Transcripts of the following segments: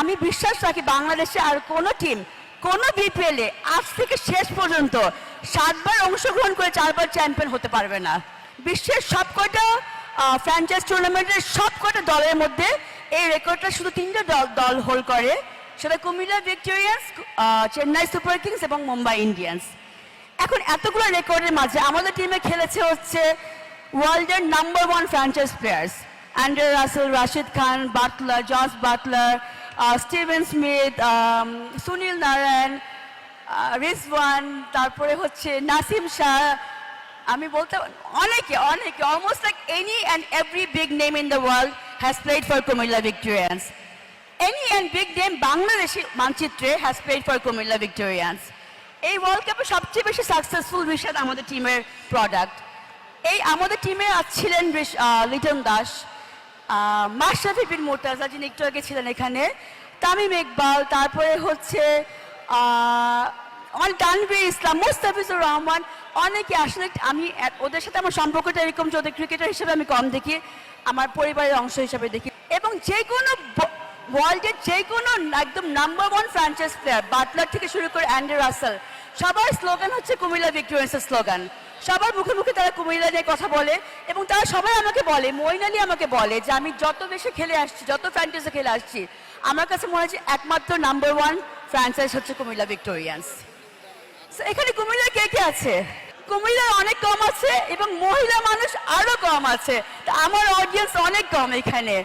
আমি বিশ্বাস রাখি বাংলাদেশে আর কোনো টিম কোনো বিপিএলে আজ থেকে শেষ পর্যন্ত সাতবার অংশগ্রহণ করে চারবার চ্যাম্পিয়ন হতে পারবে না। বিশ্বের সবকটা ফ্র্যাঞ্চাইজ টুর্নামেন্টের সবকটা দলের মধ্যে এই রেকর্ডটা শুধু তিনটা দল দল হোল্ড করে, সেটা Comilla Victorians Chennai Super Kings এবং মুম্বাই ইন্ডিয়ান্স এখন এতগুলো রেকর্ডের মাঝে আমাদের টিমে খেলেছে হচ্ছে ওয়ার্ল্ডের number one franchise players Andre Russell Rashid Khan Buttler Jos Buttler Steven Smith Sunil Narine Rizwan তারপরে হচ্ছে নাসিম শাহ, আমি বলতে অনেকে অনেকে almost like any and every big name in the world has played for Comilla Victorians any and big name Bangladeshi মানচিত্রে has played for Comilla Victorians এই world কাপে সবচেয়ে বেশি সাকসেসফুল রিশাদ আমাদের টিমের প্রোডাক্ট এই আমাদের টিমে ছিলেন লিটন দাস মাশরাফি বিন মোর্তাজা, যিনি একটু আগে ছিলেন এখানে, তামিম ইকবাল, তারপরে হচ্ছে তানভীর ইসলাম, মুস্তাফিজুর রহমান, অনেকে আসলে আমি ওদের সাথে আমার সম্পর্কটা এরকম যে ওদের ক্রিকেটার হিসেবে আমি কম দেখি, আমার পরিবারের অংশ হিসেবে দেখি। এবং যে কোনো ওয়ার্ল্ডের যে কোনো একদম number one franchise player Buttler থেকে শুরু করে অ্যান্ড্রে রাসেল সবার স্লোগান হচ্ছে কুমিল্লা ভিক্টোরিয়ান্সের স্লোগান সবার মুখে মুখে তারা কুমিল্লা নিয়ে কথা বলে এবং তারা সবাই আমাকে বলে মইন আলী আমাকে বলে যে আমি যত বেশি খেলে আসছি, যত ফ্র্যাঞ্চাইজে খেলে আসছি, আমার কাছে মনে হচ্ছে একমাত্র নাম্বার ওয়ান ফ্র্যাঞ্চাইজ হচ্ছে কুমিল্লা ভিক্টোরিয়ান্স এখানে কুমিল্লা কে কে আছে? কুমিল্লার অনেক কম আছে এবং মহিলা মানুষ আরও কম আছে। তা আমার অডিয়েন্স অনেক কম এখানে।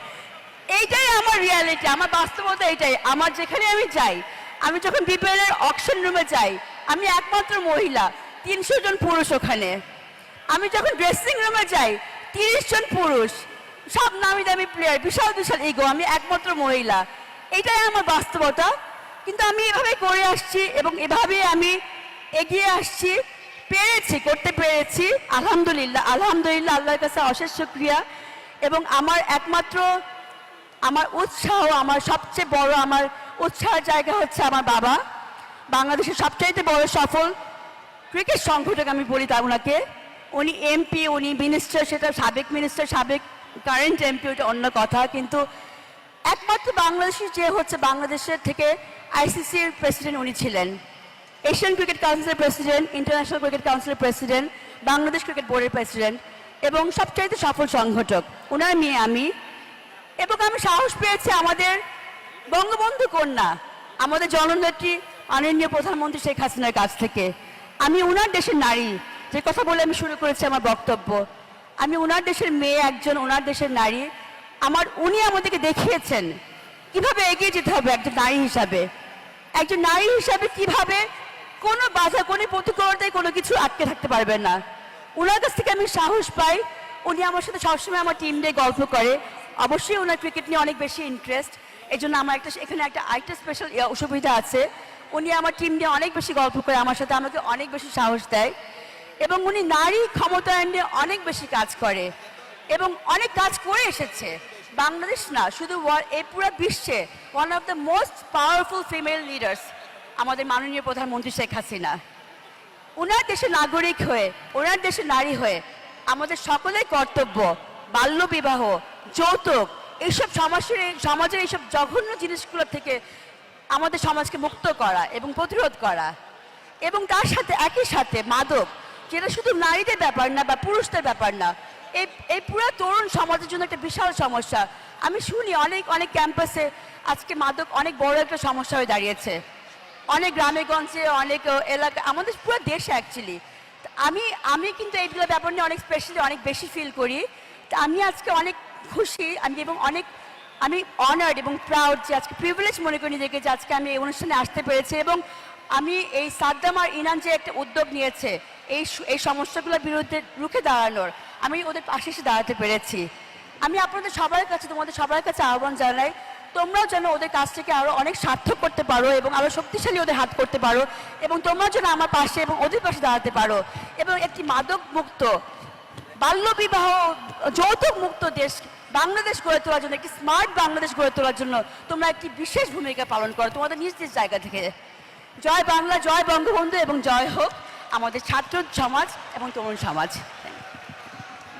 এইটাই আমার রিয়ালিটি আমার বাস্তবতা এইটাই। আমার যেখানে আমি যাই, আমি যখন বিপিএল এর অকশন রুমে যাই, আমি একমাত্র মহিলা। তিনশো জন পুরুষ ওখানে। আমি যখন ড্রেসিং রুমে যাই, তিরিশ জন পুরুষ। সব নামি দামি প্লেয়ার বিশাল বিশাল ইগো আমি একমাত্র মহিলা। এটাই আমার বাস্তবতা। কিন্তু আমি এভাবে করে আসছি এবং এভাবে আমি এগিয়ে আসছি। পেরেছি, করতে পেরেছি। আলহামদুলিল্লাহ আলহামদুলিল্লাহ, আল্লাহর কাছে অশেষ শুক্রিয়া। এবং আমার একমাত্র, আমার উৎসাহ, আমার সবচেয়ে বড়, আমার উৎসাহের জায়গা হচ্ছে আমার বাবা। বাংলাদেশের সবচাইতে বড় সফল ক্রিকেট সংগঠক আমি বলি তা ওনাকে। উনি এমপি উনি মিনিস্টার সেটা সাবেক মিনিস্টার সাবেক কারেন্ট এমপি ওটা অন্য কথা। কিন্তু একমাত্র বাংলাদেশি যে হচ্ছে বাংলাদেশের থেকে আইসিসির প্রেসিডেন্ট উনি ছিলেন। এশিয়ান ক্রিকেট কাউন্সিলের প্রেসিডেন্ট ইন্টারন্যাশনাল ক্রিকেট কাউন্সিলের প্রেসিডেন্ট বাংলাদেশ ক্রিকেট বোর্ডের প্রেসিডেন্ট এবং সবচাইতে সফল সংগঠক। ওনার মেয়ে আমি। এবং আমি সাহস পেয়েছি আমাদের বঙ্গবন্ধু কন্যা, আমাদের জননেত্রী, মাননীয় প্রধানমন্ত্রী শেখ হাসিনার কাছ থেকে। আমি ওনার দেশের নারী। যে কথা বলে আমি শুরু করেছি আমার বক্তব্য। আমি ওনার দেশের মেয়ে একজন ওনার দেশের নারী। আমার, উনি আমাদেরকে দেখিয়েছেন কীভাবে এগিয়ে যেতে হবে একজন নারী হিসাবে। একজন নারী হিসাবে কীভাবে কোনো বাধা, কোনো প্রতিকূলতায় কোনো কিছু আটকে থাকতে পারবে না। ওনার কাছ থেকে আমি সাহস পাই। উনি আমার সাথে সবসময় আমার টিম নিয়ে গল্প করে। অবশ্যই ওনার ক্রিকেট নিয়ে অনেক বেশি ইন্টারেস্ট এই জন্য আমার একটা, এখানে একটা আরেকটা স্পেশাল অসুবিধা আছে। উনি আমার টিম নিয়ে অনেক বেশি গল্প করে আমার সাথে আমাকে অনেক বেশি সাহস দেয় এবং উনি নারী ক্ষমতায়ন নিয়ে অনেক বেশি কাজ করে এবং অনেক কাজ করে এসেছে। বাংলাদেশ না, শুধু এই পুরো বিশ্বে one of the most powerful female leaders আমাদের মাননীয় প্রধানমন্ত্রী শেখ হাসিনা। ওনার দেশের নাগরিক হয়ে ওনার দেশে নারী হয়ে আমাদের সকলের কর্তব্য বাল্যবিবাহ যৌতুক, এইসব সমাজের সমাজের এইসব জঘন্য জিনিসগুলো থেকে আমাদের সমাজকে মুক্ত করা এবং প্রতিরোধ করা। এবং তার সাথে একই সাথে মাদক, যেটা শুধু নারীদের ব্যাপার না বা পুরুষদের ব্যাপার না, এই এই পুরো তরুণ সমাজের জন্য একটা বিশাল সমস্যা। আমি শুনি অনেক অনেক ক্যাম্পাসে আজকে মাদক অনেক বড় একটা সমস্যা হয়ে দাঁড়িয়েছে। অনেক গ্রামে, গঞ্জে, অনেক এলাকা, আমাদের পুরো দেশে অ্যাকচুয়ালি আমি আমি কিন্তু এইগুলো ব্যাপার নিয়ে অনেক স্পেশালি অনেক বেশি ফিল করি। তা আমি আজকে অনেক খুশি, আমি এবং অনেক আমি অনার্ড এবং প্রাউড যে আজকে প্রিভিলেজ মনে করি নিজেকে যে আজকে আমি এই অনুষ্ঠানে আসতে পেরেছি এবং আমি এই সাদ্দাম আর ইনান যে একটা উদ্যোগ নিয়েছে, এই এই সমস্যাগুলোর বিরুদ্ধে রুখে দাঁড়ানোর আমি ওদের পাশে এসে দাঁড়াতে পেরেছি। আমি আপনাদের সবার কাছে, তোমাদের সবার কাছে আহ্বান জানাই, তোমরাও যেন ওদের কাছ থেকে আরও অনেক সার্থক করতে পারো এবং আরও শক্তিশালী ওদের হাত করতে পারো এবং তোমরাও যেন আমার পাশে এবং ওদের পাশে দাঁড়াতে পারো। এবং একটি মাদক মুক্ত বাল্যবিবাহ, যৌতুক মুক্ত দেশ, বাংলাদেশ গড়ে তোলার জন্য, একটি স্মার্ট বাংলাদেশ গড়ে তোলার জন্য তোমরা একটি বিশেষ ভূমিকা পালন করো। তোমাদের নিজ নিজ জায়গা থেকে। জয় বাংলা, জয় বঙ্গবন্ধু এবং জয় হোক আমাদের ছাত্র সমাজ এবং তরুণ সমাজ।